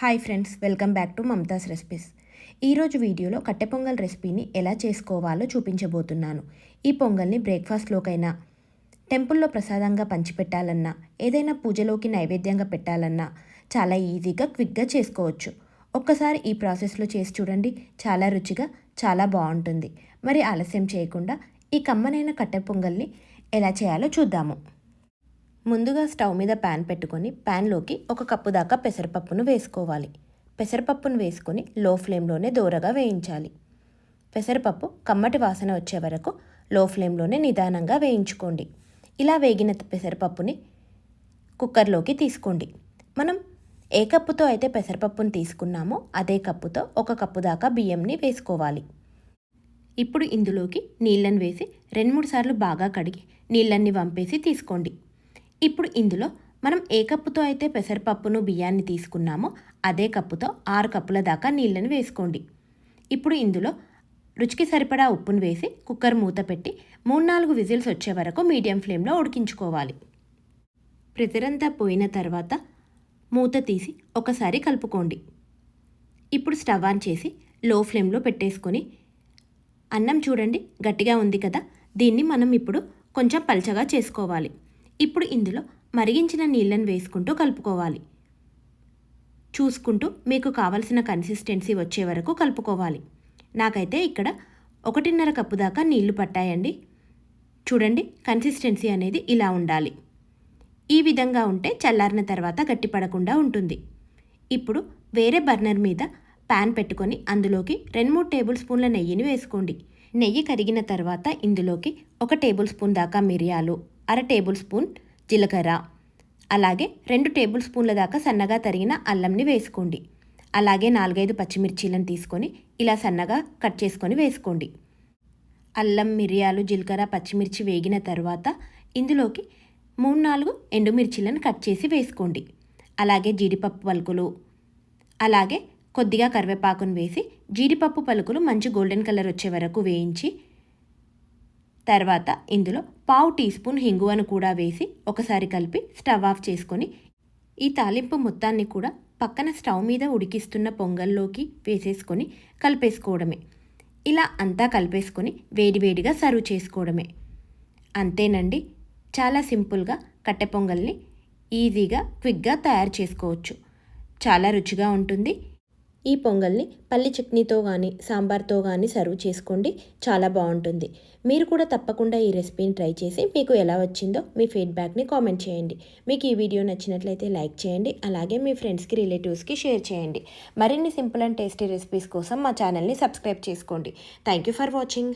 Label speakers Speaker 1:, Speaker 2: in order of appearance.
Speaker 1: Hi friends welcome back to Mamatha's recipes. ఈరోజు వీడియోలో కట్టె పొంగల్ రెసిపీని ఎలా చేసుకోవాలో చూపించబోతున్నాను. ఈ పొంగల్ని బ్రేక్ఫాస్ట్లోకైనా టెంపుల్లో ప్రసాదంగా పంచిపెట్టాలన్నా ఏదైనా పూజలోకి నైవేద్యంగా పెట్టాలన్నా చాలా ఈజీగా క్విక్గా చేసుకోవచ్చు. ఒక్కసారి ఈ ప్రాసెస్లో చేసి చూడండి చాలా రుచిగా చాలా బాగుంటుంది. మరి ఆలస్యం చేయకుండా ఈ కమ్మనైన కట్టె పొంగల్ని ఎలా చేయాలో చూద్దాము. ముందుగా స్టవ్ మీద ప్యాన్ పెట్టుకొని ప్యాన్లోకి ఒక కప్పు దాకా పెసరపప్పును వేసుకోవాలి. పెసరపప్పును వేసుకొని లో ఫ్లేమ్లోనే దూరగా వేయించాలి. పెసరపప్పు కమ్మటి వాసన వచ్చే వరకు లో ఫ్లేమ్లోనే నిదానంగా వేయించుకోండి. ఇలా వేగిన పెసరపప్పుని కుక్కర్లోకి తీసుకోండి. మనం ఏ కప్పుతో అయితే పెసరపప్పును తీసుకున్నామో అదే కప్పుతో ఒక కప్పు దాకా బియ్యంని వేసుకోవాలి. ఇప్పుడు ఇందులోకి నీళ్ళని వేసి రెండు మూడు సార్లు బాగా కడిగి నీళ్ళన్ని వంపేసి తీసుకోండి. ఇప్పుడు ఇందులో మనం ఏ కప్పుతో అయితే పెసరపప్పును బియ్యాన్ని తీసుకున్నామో అదే కప్పుతో ఆరు కప్పుల దాకా నీళ్ళని వేసుకోండి. ఇప్పుడు ఇందులో రుచికి సరిపడా ఉప్పును వేసి కుక్కర్ మూత పెట్టి మూడు నాలుగు విజిల్స్ వచ్చే వరకు మీడియం ఫ్లేమ్లో ఉడికించుకోవాలి. ప్రతిరంతా పోయిన తర్వాత మూత తీసి ఒకసారి కలుపుకోండి. ఇప్పుడు స్టవ్ ఆన్ చేసి లో ఫ్లేమ్లో పెట్టేసుకొని అన్నం చూడండి గట్టిగా ఉంది కదా దీన్ని మనం ఇప్పుడు కొంచెం పల్చగా చేసుకోవాలి. ఇప్పుడు ఇందులో మరిగించిన నీళ్ళని వేసుకుంటూ కలుపుకోవాలి. చూసుకుంటూ మీకు కావలసిన కన్సిస్టెన్సీ వచ్చే వరకు కలుపుకోవాలి. నాకైతే ఇక్కడ ఒకటిన్నర కప్పు దాకా నీళ్ళు పట్టాయండి. చూడండి కన్సిస్టెన్సీ అనేది ఇలా ఉండాలి. ఈ విధంగా ఉంటే చల్లారిన తర్వాత గట్టిపడకుండా ఉంటుంది. ఇప్పుడు వేరే బర్నర్ మీద ప్యాన్ పెట్టుకొని అందులోకి రెండు మూడు టేబుల్ స్పూన్ల నెయ్యిని వేసుకోండి. నెయ్యి కరిగిన తర్వాత ఇందులోకి ఒక టేబుల్ స్పూన్ దాకా మిరియాలు అర టేబుల్ స్పూన్ జీలకర్ర. అలాగే రెండు టేబుల్ స్పూన్ల దాకా సన్నగా తరిగిన అల్లంని వేసుకోండి. అలాగే నాలుగైదు పచ్చిమిర్చీలను తీసుకొని ఇలా సన్నగా కట్ చేసుకొని వేసుకోండి. అల్లం మిరియాలు జీలకర్ర పచ్చిమిర్చి వేగిన తర్వాత ఇందులోకి మూడు నాలుగు ఎండుమిర్చీలను కట్ చేసి వేసుకోండి. అలాగే జీడిపప్పు పలుకులు. అలాగే కొద్దిగా కరివేపాకును వేసి జీడిపప్పు పలుకులు మంచి గోల్డెన్ కలర్ వచ్చే వరకు వేయించి తర్వాత ఇందులో పావు టీ స్పూన్ హింగువను కూడా వేసి ఒకసారి కలిపి స్టవ్ ఆఫ్ చేసుకొని ఈ తాలింపు మొత్తాన్ని కూడా పక్కన స్టవ్ మీద ఉడికిస్తున్న పొంగల్లోకి వేసేసుకొని కలిపేసుకోవడమే. ఇలా అంతా కలిపేసుకొని వేడివేడిగా సర్వ్ చేసుకోవడమే. అంతేనండి చాలా సింపుల్గా కట్టె పొంగల్ని ఈజీగా క్విక్గా తయారు చేసుకోవచ్చు. చాలా రుచిగా ఉంటుంది. ఈ పొంగల్ని పల్లి చట్నీతో కానీ సాంబార్తో కానీ సర్వ్ చేసుకోండి. చాలా బాగుంటుంది. మీరు కూడా తప్పకుండా ఈ రెసిపీని ట్రై చేసి మీకు ఎలా వచ్చిందో మీ ఫీడ్బ్యాక్ని కామెంట్ చేయండి. మీకు ఈ వీడియో నచ్చినట్లయితే లైక్ చేయండి. అలాగే మీ ఫ్రెండ్స్కి రిలేటివ్స్కి షేర్ చేయండి. మరిన్ని సింపుల్ అండ్ టేస్టీ రెసిపీస్ కోసం మా ఛానల్ని సబ్స్క్రైబ్ చేసుకోండి. Thank you for watching.